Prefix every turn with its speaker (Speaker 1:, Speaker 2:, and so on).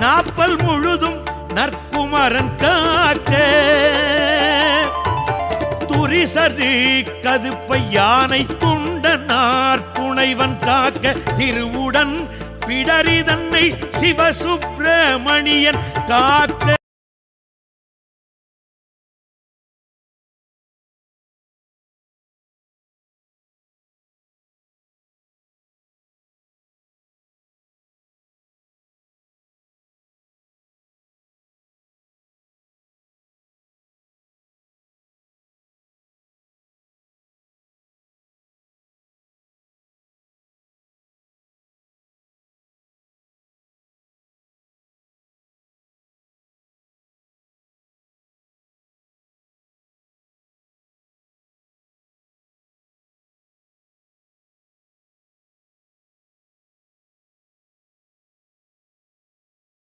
Speaker 1: நாப்பல் முழுதும் நற்குமரன் காக்க துரிசரி கதுப்பை யானை துண்ட துணைவன் காக்க திருவுடன் பிடரி தன்னை சிவசுப்பிரமணியன் காக்க.